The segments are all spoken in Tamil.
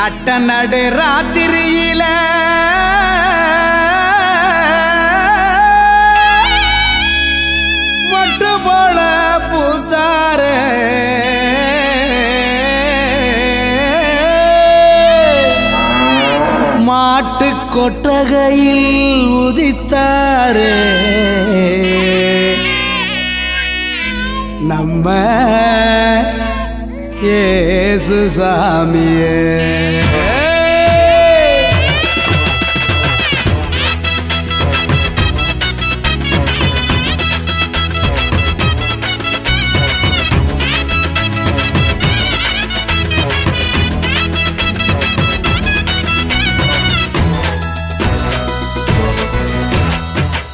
நட்ட நடு ராத்திரியில மொட்டு போல பூத்தாரு. மாட்டு கொட்டகையில் உதித்தாரு. நம்ம ஏ ஏசு சாமியே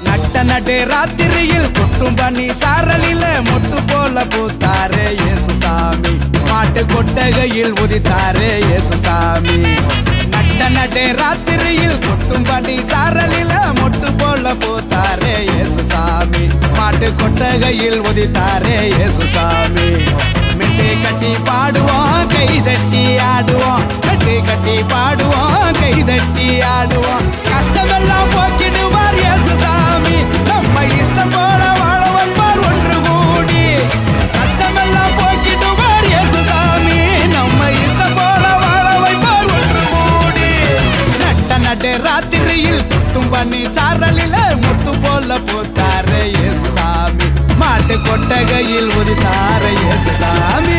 நட்ட நடு ராத்திரியில் கொட்டும் பண்ணி சாரலில மொட்டு கொட்டகையில் உதித்தாரே இயேசுசாமி. நட்ட நட்டே ராத்திரியில் கொட்டும் பண்ணி சாரலில மொட்டு போல போத்தாரே இயேசுசாமி. மாட்டு கொட்டகையில் உதித்தாரே இயேசுசாமி. சாமி கட்டி பாடுவோம் கை தட்டி ஆடுவோம் கட்டி கட்டி பாடுவோம். பண்ணி சாரலில முட்டு போல போத்தாரு இயேசு சாமி மாட்டு கொட்டகையில் ஒரு உதித்தாரு இயேசு சாமி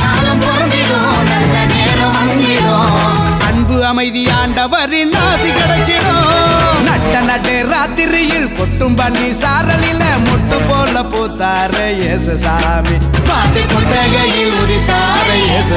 காலம் பிறந்திடும் நல்ல நேரம் வந்திடும். அன்பு அமைதி ஆண்டவரின் ஆசி கிடைச்சிடும். நட்ட நட்டு ராத்திரியில் கொட்டும் பண்ணி சாரலில முட்டு போல பூத்தாரு இயேசு சாமி. பாட்டு கொட்டகையில் உதித்தாரு இயேசு